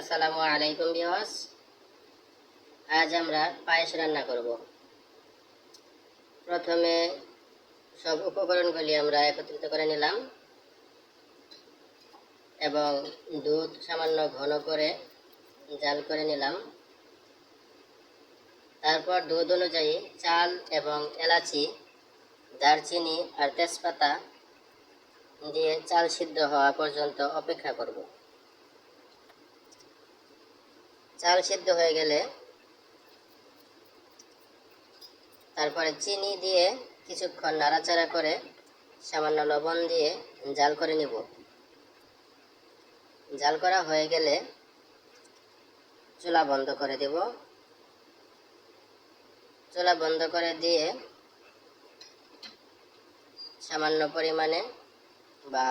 আসসালামু আলাইকুম বিয়াস আজ আমরা পায়েস রান্না করব। প্রথমে সব উপকরণগুলি আমরা একত্রিত করে নিলাম এবং দুধ সামান্য ঘন করে জাল করে নিলাম। তারপর দুধ অনুযায়ী চাল এবং এলাচি, দারচিনি আর তেজপাতা দিয়ে চাল সিদ্ধ হওয়া পর্যন্ত অপেক্ষা করব। চাল সিদ্ধ হয়ে গেলে তারপরে চিনি দিয়ে কিছুক্ষণ নাড়াচাড়া করে সামান্য লবণ দিয়ে জাল করে নিব। জাল করা হয়ে গেলে চুলা বন্ধ করে দেব। চুলা বন্ধ করে দিয়ে সামান্য পরিমাণে বা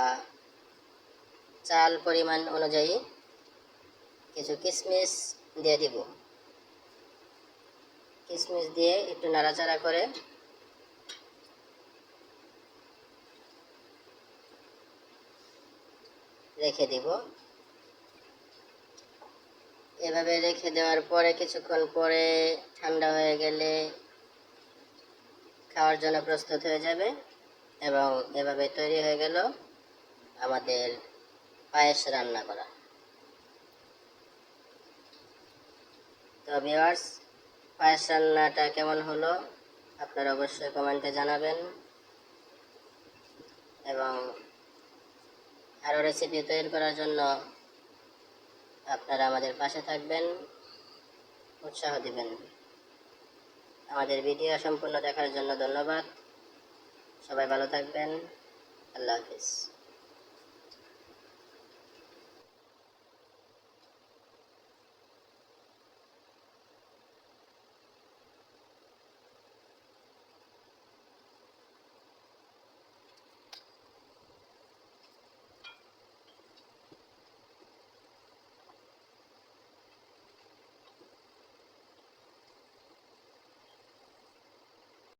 চাল পরিমাণ অনুযায়ী কিছু কিশমিশ দিয়ে দিব। কিশমিশ দিয়ে একটু নাড়াচাড়া করে রেখে দিব। এভাবে রেখে দেওয়ার পরে কিছুক্ষণ পরে ঠান্ডা হয়ে গেলে খাওয়ার জন্য প্রস্তুত হয়ে যাবে এবং এভাবে তৈরি হয়ে গেল আমাদের পায়েস রান্না করা। তো ভিওয়ার্স পায়েস রান্নাটা কেমন হলো? আপনারা অবশ্যই কমেন্টে জানাবেন। এবং আরও রেসিপি তৈরি করার জন্য আপনারা আমাদের পাশে থাকবেন, উৎসাহ দিবেন। আমাদের ভিডিও সম্পূর্ণ দেখার জন্য ধন্যবাদ। সবাই ভালো থাকবেন। আল্লাহ হাফিজ।